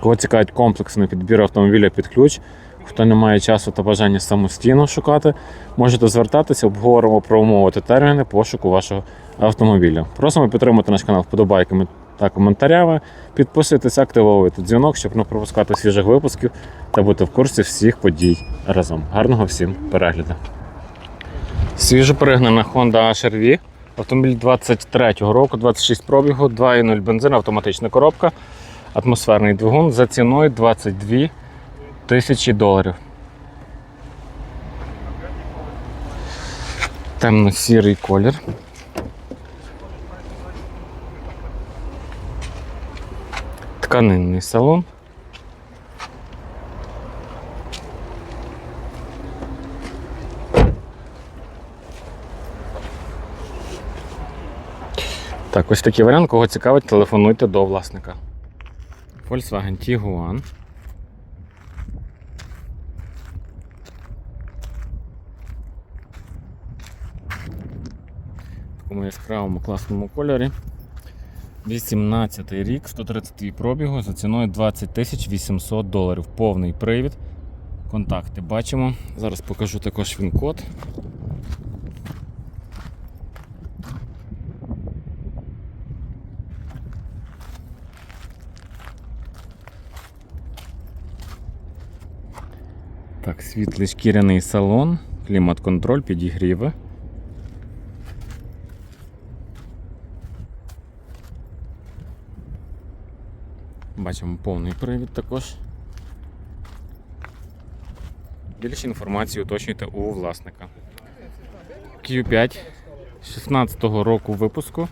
Кого цікавить комплексний підбір автомобіля під ключ, хто не має часу та бажання самостійно шукати, можете звертатися, обговоримо про умови та терміни пошуку вашого автомобіля. Просимо підтримати наш канал вподобайками та коментарями. Підписуйтесь, активовуйте дзвінок, щоб не пропускати свіжих випусків та бути в курсі всіх подій разом. Гарного всім перегляду! Свіжо перегнана Honda HR-V. Автомобіль 23-го року, 26 пробігу, 2.0 бензин, автоматична коробка, атмосферний двигун за ціною 22 тисячі доларів. Темно-сірий колір. Тканинний салон. Так, ось такий варіант. Кого цікавить, телефонуйте до власника. Volkswagen Tiguan. В такому яскравому класному кольорі. 18 рік, 130 пробігу за ціною 20 800 доларів. Повний привід. Контакти бачимо. Зараз покажу також він-код. Так, світлий шкіряний салон, клімат-контроль, підігріви. Бачимо повний привід також. Більше інформації уточнюйте у власника. Q5 16-го року випуску.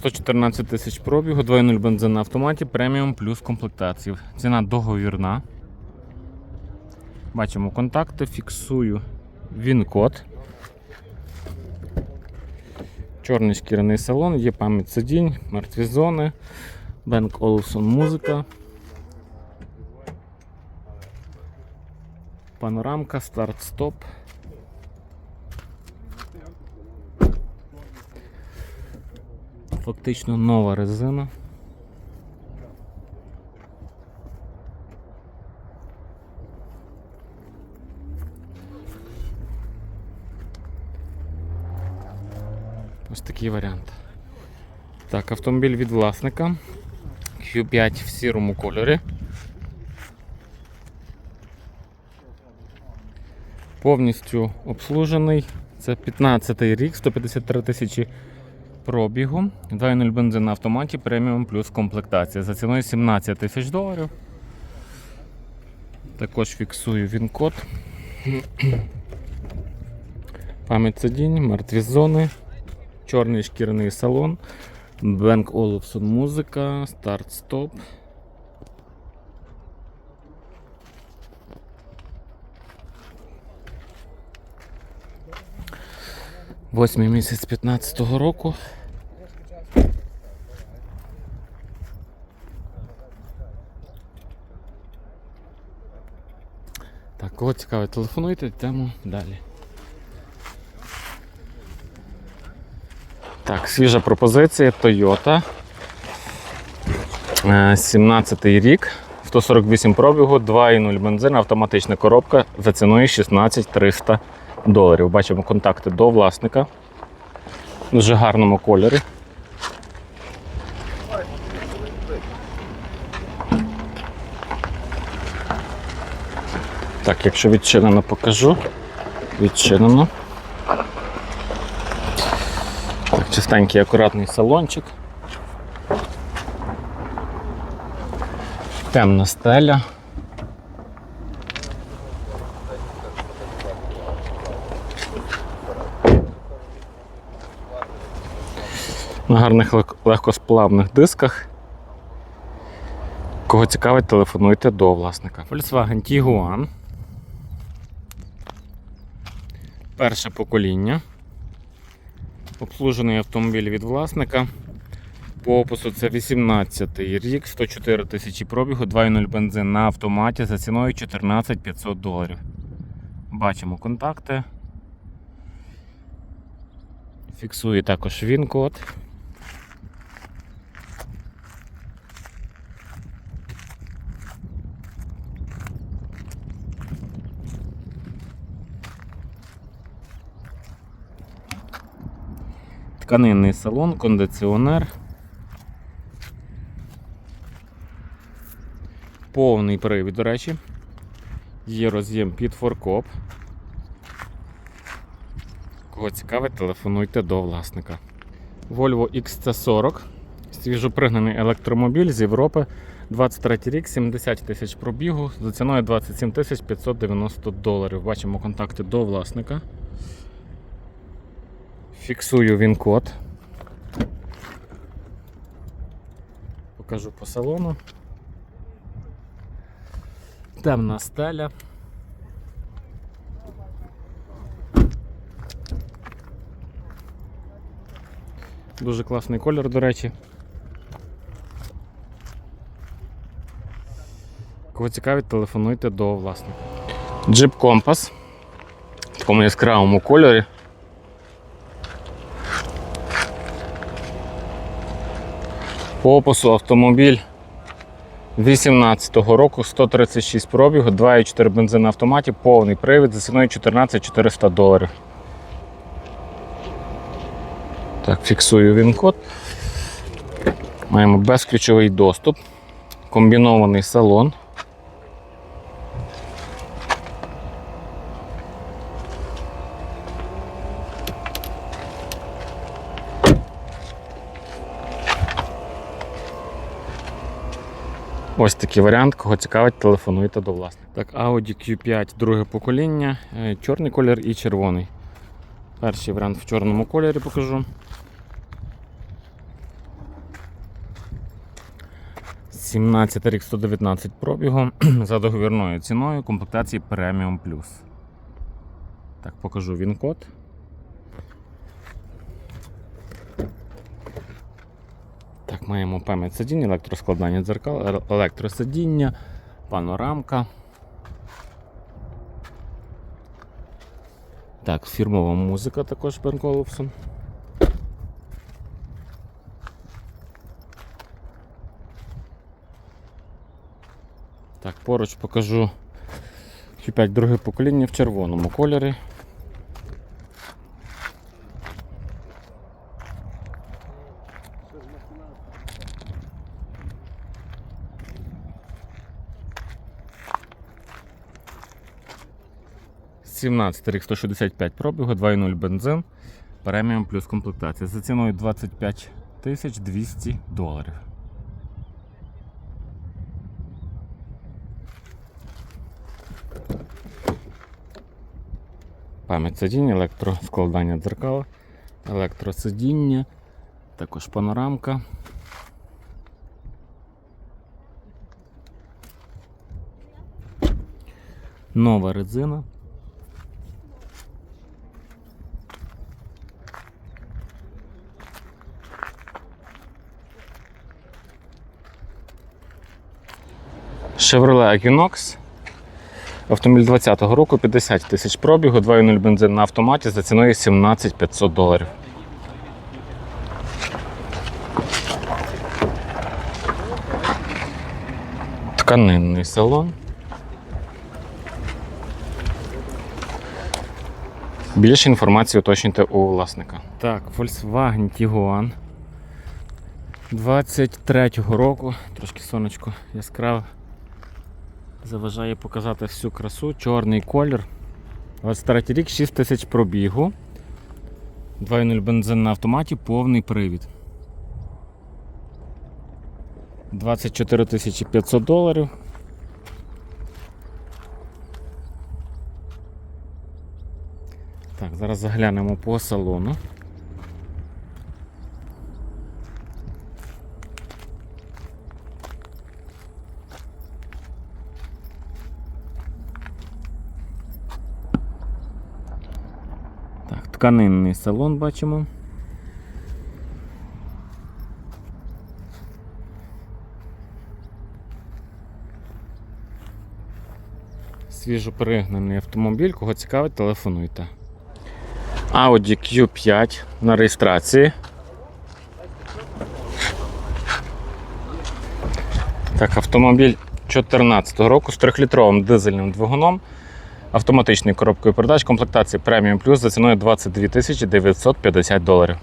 114 тисяч пробігу, 2.0 бензин на автоматі, преміум плюс комплектації. Ціна договірна. Бачимо контакти, фіксую він-код. Чорний шкіряний салон, є пам'ять сидінь, мертві зони, Бенк Олсон музика. Панорамка, старт-стоп. Фактично нова резина. Ось такий варіант. Так, автомобіль від власника. Q5 в сірому кольорі. Повністю обслужений. Це 15 й рік, 153 тисячі пробігу. 2.0 бензин на автоматі, преміум плюс комплектація. За ціною 17 тисяч доларів. Також фіксую він-код. Пам'ять сидінь, мертві зони, чорний шкіряний салон, Бенк Олufsen музика, старт-стоп. Восьмий місяць 15-го року. Так, кого цікавить, телефонуйте, йдемо далі. Так, свіжа пропозиція Toyota. Е, 17 рік, 148 пробігу, 2,0 бензин, автоматична коробка за ціною 16 300 доларів. Бачимо контакти до власника. В дуже гарному кольорі. Так, якщо відчинено, покажу. Відчинено. Так, чистенький акуратний салончик. Темна стеля. на гарних легкосплавних дисках. Кого цікавить, телефонуйте до власника. Volkswagen Tiguan. Перше покоління. Обслужений автомобіль від власника. По опису це 18 рік, 104 тисячі пробігу, 2.0 бензин на автоматі за ціною 14 500 доларів. Бачимо контакти. Фіксує також він-код. Тканинний салон, кондиціонер. Повний привід, до речі. Є роз'єм під форкоп. Кого цікавить, телефонуйте до власника. Volvo XC40. Свіжопригнаний електромобіль з Європи. 23 рік, 70 тисяч пробігу, за ціною 27 тисяч 590 доларів. Бачимо контакти до власника. Фіксую він код. Покажу по салону. Темна стеля. Дуже класний колір, до речі. Кого цікавить, телефонуйте до власника. Jeep Compass в такому яскравому кольорі. По опису автомобіль 18-го року, 136 пробігу, 2,4 бензин на автоматі, повний привід за ціною 14 400 доларів. Так, фіксую він код. Маємо безключовий доступ, комбінований салон. Ось такий варіант, кого цікавить, телефонуйте до власника. Так, Audi Q5 друге покоління, е, чорний колір і червоний. Перший варіант в чорному кольорі покажу. «17 рік 119 пробігу за договірною ціною комплектації Premium Plus. Так, покажу він код. Маємо пам'ять сидіння, електроскладання дзеркал, електросидіння, панорамка. Так, фірмова музика також Бен Колупсон. Так, поруч покажу Q5 друге покоління в червоному кольорі. — 17 рік 165 пробігу, 2.0 бензин, преміум плюс комплектація. За ціною 25 тисяч 200 доларів. Пам'ять сидіння, електроскладання дзеркала, електросидіння, також панорамка. Нова резина. Chevrolet Equinox. Автомобіль 20-го року, 50 тисяч пробігу, 2.0 бензин на автоматі за ціною 17 500 доларів. Тканинний салон. Більше інформації уточнюйте у власника. Так, Volkswagen Tiguan 23-го року, трошки сонечко яскраве. Заважає показати всю красу, чорний колір. 23 рік, 6 тисяч пробігу. 2.0 бензин на автоматі, повний привід. 24 тисячі 500 доларів. Так, зараз заглянемо по салону. Так, тканинний салон бачимо. Свіжопригнаний автомобіль, кого цікавить, телефонуйте. Audi Q5 на реєстрації. Так, автомобіль 2014 року з 3-літровим дизельним двигуном, автоматичною коробкою передач, комплектації Premium Plus за ціною 22 тисячі 950 доларів.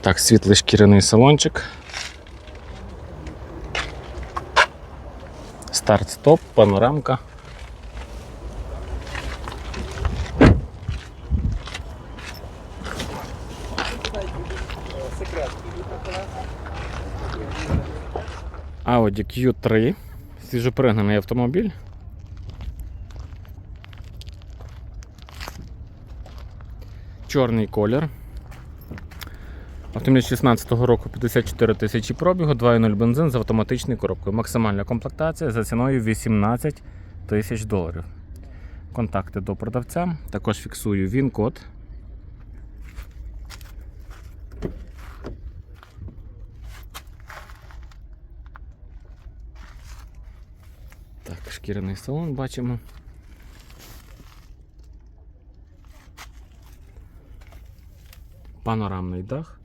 Так, світлий шкіряний салончик. Старт-стоп, панорамка. Audi Q3. Свіжопригнаний автомобіль. Чорний колір. Автомобіль 16 року 54 тисячі пробігу, 2.0 бензин з автоматичною коробкою. Максимальна комплектація за ціною 18 тисяч доларів. Контакти до продавця. Також фіксую він-код. Так, шкіряний салон бачимо. Панорамний дах.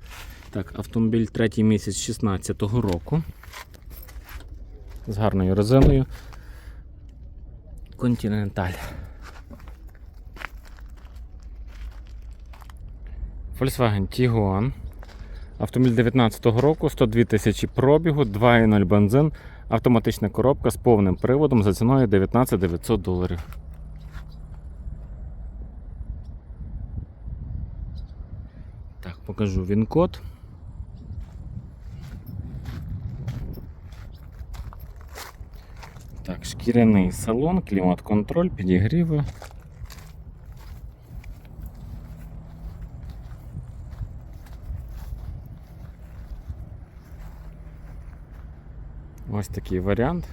Так, автомобіль третій місяць 16-го року. З гарною резиною. Континенталь. Volkswagen Tiguan. Автомобіль 19-го року, 102 тисячі пробігу, 2.0 бензин, автоматична коробка з повним приводом за ціною 19 900 доларів. Так, покажу він код. Так, шкіряний салон, клімат-контроль, підігріви. Ось такий варіант.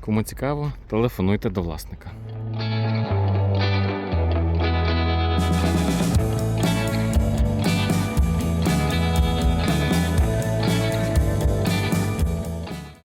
Кому цікаво, телефонуйте до власника.